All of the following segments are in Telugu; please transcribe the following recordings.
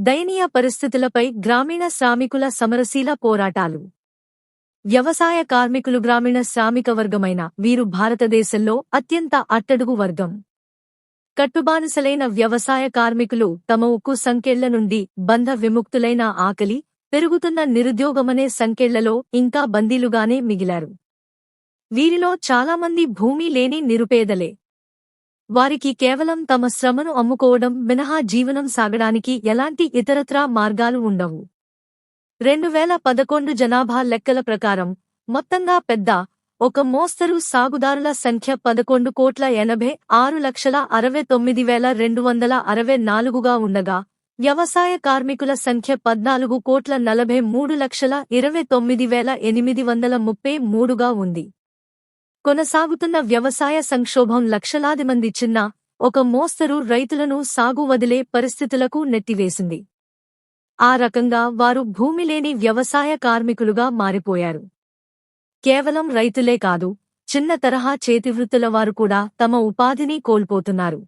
దయనీయ పరిస్థితులపై గ్రామీణ శ్రామికుల సమరశీల పోరాటాలు. వ్యవసాయ కార్మికులు గ్రామీణ శ్రామిక వర్గమైన వీరు భారతదేశంలో అత్యంత అట్టడుగు వర్గం. కట్టుబానిసలైన వ్యవసాయ కార్మికులు తమ ఉక్కు సంకెళ్ళ నుండి బంధ విముక్తులైన ఆకలి పెరుగుతున్న నిరుద్యోగమనే సంకెళ్ళలో ఇంకా బందీలుగానే మిగిలారు. వీరిలో చాలామంది భూమి లేని నిరుపేదలే. వారికి కేవలం తమ శ్రమను అమ్ముకోవడం మినహా జీవనం సాగడానికి ఎలాంటి ఇతరత్రా మార్గాలు ఉండవు. రెండు వేల పదకొండు జనాభా లెక్కల ప్రకారం మొత్తంగా పెద్ద ఒక మోస్తరు సాగుదారుల సంఖ్య పదకొండు కోట్ల ఎనభై ఆరు లక్షల అరవై తొమ్మిది వేల రెండు వందల అరవై నాలుగుగా ఉండగా వ్యవసాయ కార్మికుల సంఖ్య పద్నాలుగు కోట్ల నలభై మూడు లక్షల ఇరవై తొమ్మిది వేల ఎనిమిది వందల ముప్పై మూడుగా ఉంది. కొనసాగుతున్న వ్యవసాయ సంక్షోభం లక్షలాది మంది చిన్న ఒక మోస్తరు రైతులను సాగు వదిలే పరిస్థితులకు నెట్టివేసింది. ఆ రకంగా వారు భూమి లేని వ్యవసాయ కార్మికులుగా మారిపోయారు. కేవలం రైతులే కాదు చిన్న తరహా చేతివృత్తుల వారు కూడా తమ ఉపాధిని కోల్పోతున్నారు.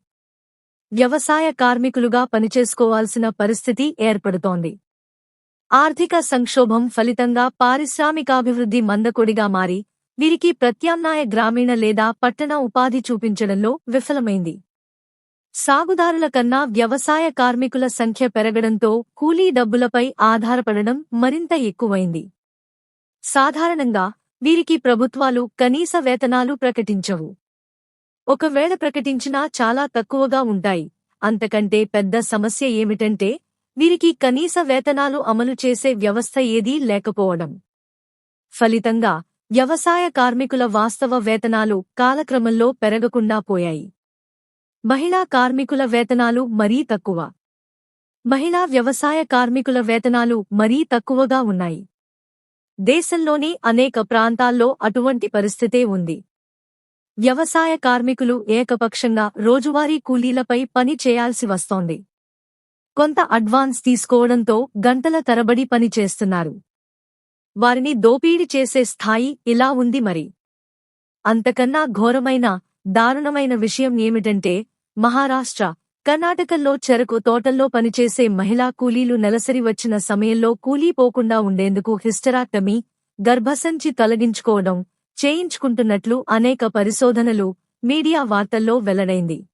వ్యవసాయ కార్మికులుగా పనిచేసుకోవాల్సిన పరిస్థితి ఏర్పడుతోంది. ఆర్థిక సంక్షోభం ఫలితంగా పారిశ్రామికాభివృద్ధి మందకొడిగా మారి వీరికి ప్రత్యామ్నాయ గ్రామీణ లేదా పట్టణ ఉపాధి చూపించడంలో విఫలమైంది. సాగుదారుల కన్నా వ్యవసాయ కార్మికుల సంఖ్య పెరగడంతో కూలీ డబ్బులపై ఆధారపడడం మరింత ఎక్కువైంది. సాధారణంగా వీరికి ప్రభుత్వాలు కనీస వేతనాలు ప్రకటించవు. ఒకవేళ ప్రకటించినా చాలా తక్కువగా ఉంటాయి. అంతకంటే పెద్ద సమస్య ఏమిటంటే వీరికి కనీస వేతనాలు అమలు చేసే వ్యవస్థ ఏదీ లేకపోవడం. ఫలితంగా వ్యవసాయ కార్మికుల వాస్తవ వేతనాలు కాలక్రమంలో పెరగకుండా పోయాయి. మహిళా కార్మికుల వేతనాలు మరీ తక్కువ. మహిళా వ్యవసాయ కార్మికుల వేతనాలు మరీ తక్కువగా ఉన్నాయి. దేశంలోని అనేక ప్రాంతాల్లో అటువంటి పరిస్థితే ఉంది. వ్యవసాయ కార్మికులు ఏకపక్షంగా రోజువారీ కూలీలపై పని చేయాల్సి వస్తోంది. కొంత అడ్వాన్స్ తీసుకోవడంతో గంటల తరబడి పని చేస్తున్నారు. వారిని దోపిడి చేసే స్థాయి ఇలా ఉంది మరి. అంతకన్నా ఘోరమైన దారుణమైన విషయం ఏమిటంటే మహారాష్ట్ర కర్ణాటకల్లో చెరకు తోటల్లో పనిచేసే మహిళా కూలీలు నెలసరి వచ్చిన సమయంలో కూలీపోకుండా ఉండేందుకు హిస్టరాక్టమీ గర్భసంచి తొలగించుకోవడం చేయించుకుంటున్నట్లు అనేక పరిశోధనలు మీడియా వార్తల్లో వెల్లడైంది.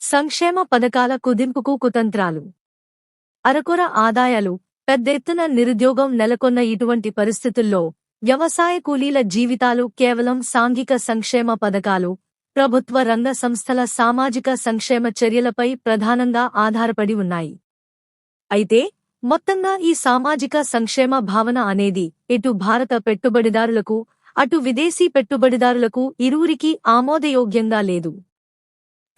సంక్షేమ పథకాల కుదింపుకు కుతంత్రాలు. అరకొర ఆదాయాలు పెద్ద ఎత్తున నిరుద్యోగం నెలకొన్న ఇటువంటి పరిస్థితుల్లో వ్యవసాయ కూలీల జీవితాలు కేవలం సాంఘిక సంక్షేమ పథకాలు ప్రభుత్వ రంగ సంస్థల సామాజిక సంక్షేమ చర్యలపై ప్రధానంగా ఆధారపడి ఉన్నాయి. అయితే మొత్తంగా ఈ సామాజిక సంక్షేమ భావన అనేది ఇటు భారత పెట్టుబడిదారులకు అటు విదేశీ పెట్టుబడిదారులకు ఇరువురికి ఆమోదయోగ్యంగా లేదు.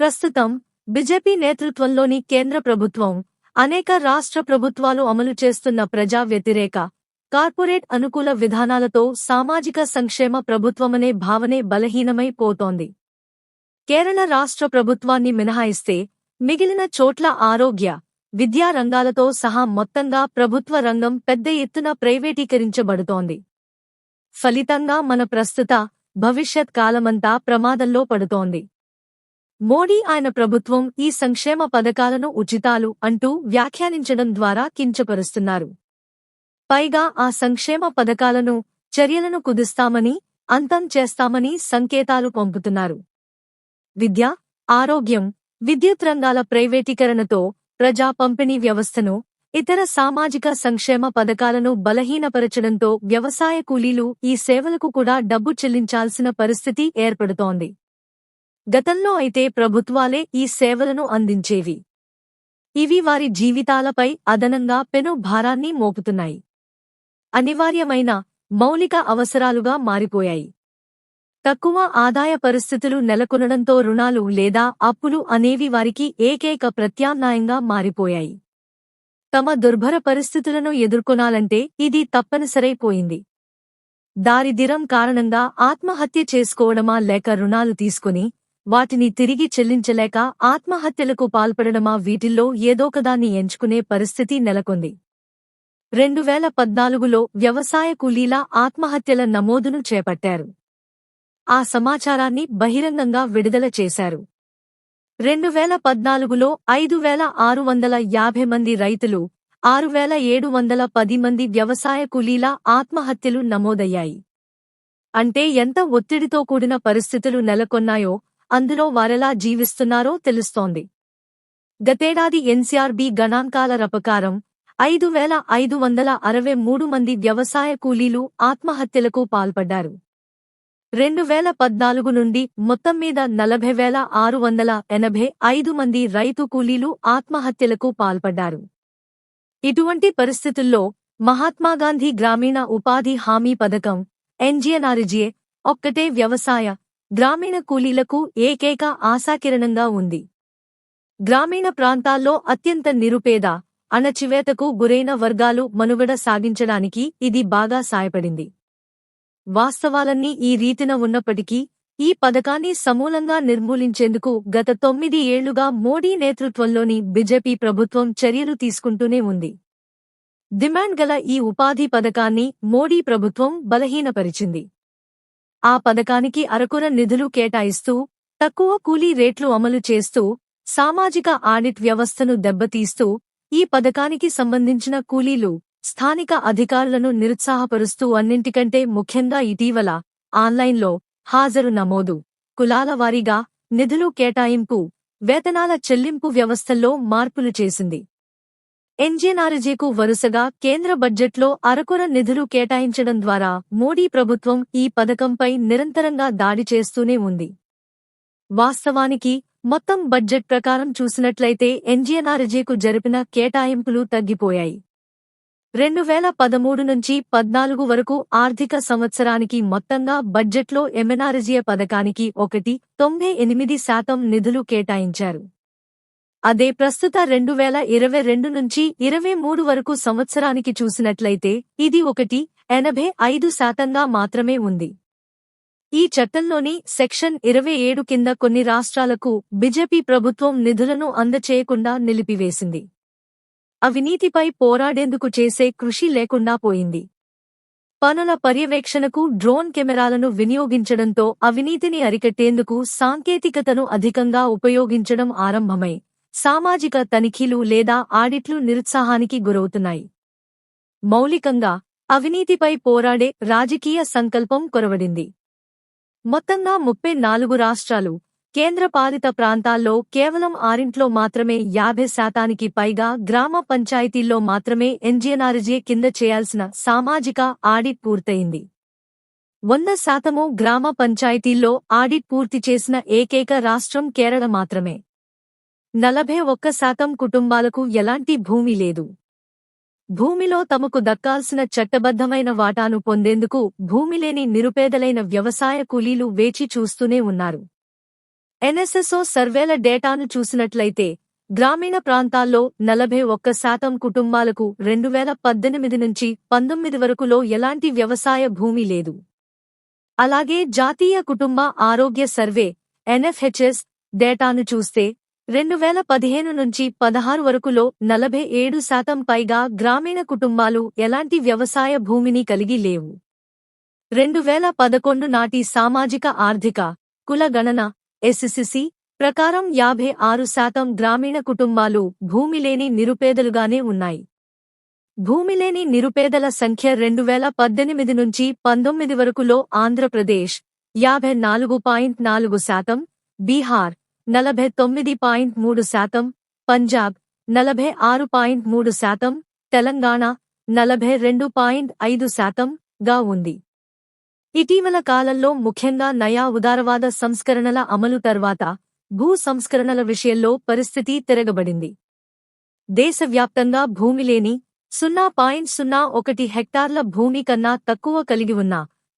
ప్రస్తుతం బిజెపి నేతృత్వంలోని కేంద్ర ప్రభుత్వం అనేక రాష్ట్ర ప్రభుత్వాలు అమలు చేస్తున్న ప్రజా వ్యతిరేక కార్పొరేట్ అనుకూల విధానాలతో సామాజిక సంక్షేమ ప్రభుత్వమనే భావనే బలహీనమై పోతోంది. కేరళ రాష్ట్ర ప్రభుత్వాన్ని మినహాయిస్తే మిగిలిన చోట్ల ఆరోగ్య విద్యా రంగాలతో సహా మొత్తంగా ప్రభుత్వ రంగం పెద్ద ఎత్తున ప్రైవేటీకరించబడుతోంది. ఫలితంగా మన ప్రస్తుత భవిష్యత్ కాలమంతా ప్రమాదంలో పడుతోంది. మోడీ ఆయన ప్రభుత్వం ఈ సంక్షేమ పథకాలను ఉచితాలు అంటూ వ్యాఖ్యానించడం ద్వారా కించపరుస్తున్నారు. పైగా ఆ సంక్షేమ పథకాలను చర్యలను కుదిస్తామని అంతం చేస్తామని సంకేతాలు పంపుతున్నారు. విద్య ఆరోగ్యం విద్యుత్ రంగాల ప్రైవేటీకరణతో ప్రజా పంపిణీ వ్యవస్థను ఇతర సామాజిక సంక్షేమ పథకాలను బలహీనపరచడంతో వ్యవసాయ కూలీలు ఈ సేవలకు కూడా డబ్బు చెల్లించాల్సిన పరిస్థితి ఏర్పడుతోంది. గతంలో అయితే ప్రభుత్వాలే ఈ సేవలను అందించేవి. ఇవి వారి జీవితాలపై అదనంగా పెను భారాన్ని మోపుతున్నాయి. అనివార్యమైన మౌలిక అవసరాలుగా మారిపోయాయి. తక్కువ ఆదాయ పరిస్థితులు నెలకొనడంతో రుణాలు లేదా అప్పులు అనేవి వారికి ఏకైక ప్రత్యామ్నాయంగా మారిపోయాయి. తమ దుర్భర పరిస్థితులను ఎదుర్కొనాలంటే ఇది తప్పనిసరైపోయింది దారిదిరం కారణంగా ఆత్మహత్య చేసుకోవడమా లేక రుణాలు తీసుకుని వాటిని తిరిగి చెల్లించలేక ఆత్మహత్యలకు పాల్పడడమా వీటిల్లో ఏదోకదాన్ని ఎంచుకునే పరిస్థితి నెలకొంది. రెండు వేల పద్నాలుగులో వ్యవసాయ కూలీల ఆత్మహత్యల నమోదును చేపట్టారు. ఆ సమాచారాన్ని బహిరంగంగా విడుదల చేశారు. రెండు వేల పద్నాలుగులో ఐదు వేల ఆరు వందల యాభై మంది రైతులు ఆరు వేల ఏడు వందల పది మంది వ్యవసాయ కూలీల ఆత్మహత్యలు నమోదయ్యాయి. అంటే ఎంత ఒత్తిడితో కూడిన పరిస్థితులు నెలకొన్నాయో అందులో వారెలా జీవిస్తున్నారో తెలుస్తోంది. గతేడాది ఎన్సీఆర్బీ గణాంకాల రపకారం ఐదు వేల ఐదు వందల అరవై మూడు మంది వ్యవసాయ కూలీలు ఆత్మహత్యలకు పాల్పడ్డారు. రెండు వేల పద్నాలుగు నుండి మొత్తం మీద నలభై వేల ఆరు వందల ఎనభై ఐదు మంది రైతు కూలీలు ఆత్మహత్యలకు పాల్పడ్డారు. ఇటువంటి పరిస్థితుల్లో మహాత్మాగాంధీ గ్రామీణ ఉపాధి హామీ పథకం ఎన్జిఎన్ఆర్జీఏ ఒక్కటే వ్యవసాయ గ్రామీణ కూలీలకు ఏకైక ఆశాకిరణంగా ఉంది. గ్రామీణ ప్రాంతాల్లో అత్యంత నిరుపేద అణచివేతకు గురైన వర్గాలు మనుగడ సాగించడానికి ఇది బాగా సాయపడింది. వాస్తవాలన్నీ ఈ రీతిన ఉన్నప్పటికీ ఈ పథకాన్ని సమూలంగా నిర్మూలించేందుకు గత తొమ్మిది ఏళ్ళుగా మోడీ నేతృత్వంలోని బీజేపీ ప్రభుత్వం చర్యలు తీసుకుంటూనే ఉంది. డిమాండ్ గల ఈ ఉపాధి పథకాన్ని మోడీ ప్రభుత్వం బలహీనపరిచింది. ఆ పథకానికి అరకుర నిధులు కేటాయిస్తూ తక్కువ కూలీ రేట్లు అమలు చేస్తూ సామాజిక ఆడిట్ వ్యవస్థను దెబ్బతీస్తూ ఈ పథకానికి సంబంధించిన కూలీలు స్థానిక అధికారులను నిరుత్సాహపరుస్తూ అన్నింటికంటే ముఖ్యంగా ఇటీవల ఆన్లైన్లో హాజరు నమోదు కులాల వారీగా నిధులు కేటాయింపు వేతనాల చెల్లింపు వ్యవస్థల్లో మార్పులు చేసింది. ఎన్జీఎన్ఆర్జేకు వరుసగా కేంద్ర బడ్జెట్లో అరకొర నిధులు కేటాయించడం ద్వారా మోడీ ప్రభుత్వం ఈ పథకంపై నిరంతరంగా దాడి చేస్తూనే ఉంది. వాస్తవానికి మొత్తం బడ్జెట్ ప్రకారం చూసినట్లయితే ఎన్జీఎన్ఆర్జీకు జరిపిన కేటాయింపులు తగ్గిపోయాయి. రెండు వేల పదమూడు నుంచి పద్నాలుగు వరకు ఆర్థిక సంవత్సరానికి మొత్తంగా బడ్జెట్లో ఎంఎన్ఆర్జీఏ పథకానికి ఒకటి తొంభై ఎనిమిది శాతం నిధులు కేటాయించారు. అదే ప్రస్తుత రెండు వేల ఇరవై రెండు నుంచి ఇరవై మూడు వరకు సంవత్సరానికి చూసినట్లయితే ఇది ఒకటి ఎనభై ఐదు శాతంగా మాత్రమే ఉంది. ఈ చట్టంలోని సెక్షన్ ఇరవై ఏడు కింద కొన్ని రాష్ట్రాలకు బీజేపీ ప్రభుత్వం నిధులను అందచేయకుండా నిలిపివేసింది. అవినీతిపై పోరాడేందుకు చేసే కృషి లేకుండా పోయింది. పనుల పర్యవేక్షణకు డ్రోన్ కెమెరాలను వినియోగించడంతో అవినీతిని అరికట్టేందుకు సాంకేతికతను అధికంగా ఉపయోగించడం ఆరంభమై సామాజిక తనిఖీలు లేదా ఆడిట్లు నిరుత్సాహానికి గురవుతున్నాయి. మౌలికంగా అవినీతిపై పోరాడే రాజకీయ సంకల్పం కొరవడింది. మొత్తంగా ముప్పై నాలుగు రాష్ట్రాలు కేంద్రపాలిత ప్రాంతాల్లో కేవలం ఆరింట్లో మాత్రమే యాభై శాతానికి పైగా గ్రామ పంచాయతీల్లో మాత్రమే ఎన్జీఎన్ఆర్జే కింద చేయాల్సిన సామాజిక ఆడిట్ పూర్తయింది. వంద శాతము గ్రామ పంచాయతీల్లో ఆడిట్ పూర్తి చేసిన ఏకైక రాష్ట్రం కేరళ మాత్రమే. నలభై ఒక్క శాతం కుటుంబాలకు ఎలాంటి భూమి లేదు. భూమిలో తమకు దక్కాల్సిన చట్టబద్ధమైన వాటాను పొందేందుకు భూమిలేని నిరుపేదలైన వ్యవసాయ కూలీలు వేచి చూస్తూనే ఉన్నారు. ఎన్ఎస్ఎస్ఓ సర్వేల డేటాను చూసినట్లయితే గ్రామీణ ప్రాంతాల్లో నలభై ఒక్క శాతం కుటుంబాలకు రెండు వేల పద్దెనిమిది నుంచి పంతొమ్మిది వరకులో ఎలాంటి వ్యవసాయ భూమి లేదు. అలాగే జాతీయ కుటుంబ ఆరోగ్య సర్వే ఎన్ఎఫ్హెచ్ఎస్ డేటాను చూస్తే రెండు వేల పదిహేను నుంచి పదహారు వరకులో నలభై ఏడు శాతం పైగా గ్రామీణ కుటుంబాలు ఎలాంటి వ్యవసాయ భూమిని కలిగి లేవు. రెండు వేల పదకొండు నాటి సామాజిక ఆర్థిక కుల గణన ఎస్సిసి ప్రకారం యాభై ఆరు శాతం గ్రామీణ కుటుంబాలు భూమిలేని నిరుపేదలుగానే ఉన్నాయి. భూమిలేని నిరుపేదల సంఖ్య రెండు వేల పద్దెనిమిది నుంచి పంతొమ్మిది వరకులో ఆంధ్రప్రదేశ్ యాభై నాలుగు పాయింట్ నాలుగు శాతం బీహార్ నలభై తొమ్మిది పాయింట్ మూడు శాతం పంజాబ్ నలభై ఆరు పాయింట్ మూడు శాతం తెలంగాణ నలభై రెండు పాయింట్ ఐదు శాతం గా ఉంది. ఇటీవల కాలంలో ముఖ్యంగా నయా ఉదారవాద సంస్కరణల అమలు తర్వాత భూ సంస్కరణల విషయంలో పరిస్థితి తిరగబడింది. దేశవ్యాప్తంగా భూమి లేని సున్నా పాయింట్ సున్నా ఒకటి హెక్టార్ల భూమి కన్నా తక్కువ కలిగి ఉన్న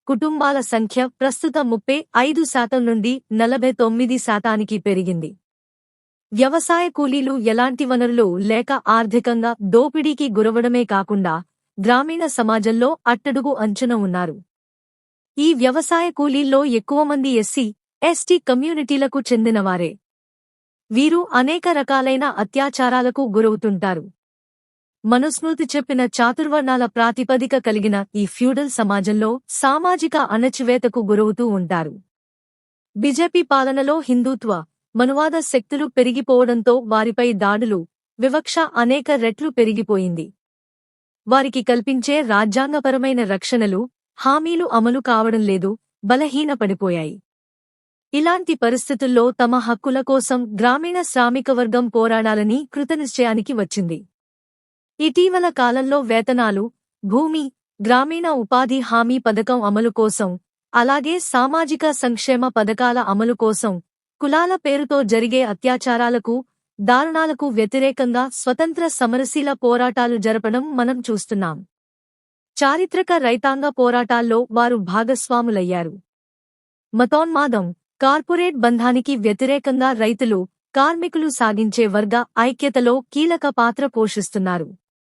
కుటుంబాల సంఖ్య ప్రస్తుత ముప్పై ఐదు శాతం నుండి నలభై తొమ్మిది శాతానికి పెరిగింది. వ్యవసాయ కూలీలు ఎలాంటి వనరులు లేక ఆర్థికంగా దోపిడీకి గురవడమే కాకుండా గ్రామీణ సమాజంలో అట్టడుగు అంచున ఉన్నారు. ఈ వ్యవసాయ కూలీల్లో ఎక్కువ మంది ఎస్సీ ఎస్టీ కమ్యూనిటీలకు చెందినవారే. వీరు అనేక రకాలైన అత్యాచారాలకు గురవుతుంటారు. మనుస్మృతి చెప్పిన చాతుర్వర్ణాల ప్రాతిపదిక కలిగిన ఈ ఫ్యూడల్ సమాజంలో సామాజిక అణచివేతకు గురవుతూ ఉంటారు. బీజేపీ పాలనలో హిందూత్వ మనువాద శక్తులు పెరిగిపోవడంతో వారిపై దాడులు వివక్ష అనేక రెట్లు పెరిగిపోయింది. వారికి కల్పించే రాజ్యాంగపరమైన రక్షణలు హామీలు అమలు కావడం లేదు బలహీనపడిపోయాయి. ఇలాంటి పరిస్థితుల్లో తమ హక్కుల కోసం గ్రామీణ శ్రామిక వర్గం పోరాడాలని కృతనిశ్చయానికి వచ్చింది. ఇటీవల కాలంలో వేతనాలు భూమి గ్రామీణ ఉపాధి హామీ పథకం అమలు కోసం అలాగే సామాజిక సంక్షేమ పథకాల అమలు కోసం కులాల పేరుతో జరిగే అత్యాచారాలకు దారుణాలకు వ్యతిరేకంగా స్వతంత్ర సమరశీల పోరాటాలు జరపడం మనం చూస్తున్నాం. చారిత్రక రైతాంగ పోరాటాల్లో వారు భాగస్వాములయ్యారు. మతోన్మాదం కార్పొరేట్ బంధానికి వ్యతిరేకంగా రైతులు కార్మికులు సాగించే వర్గ ఐక్యతలో కీలక పాత్ర పోషిస్తున్నారు.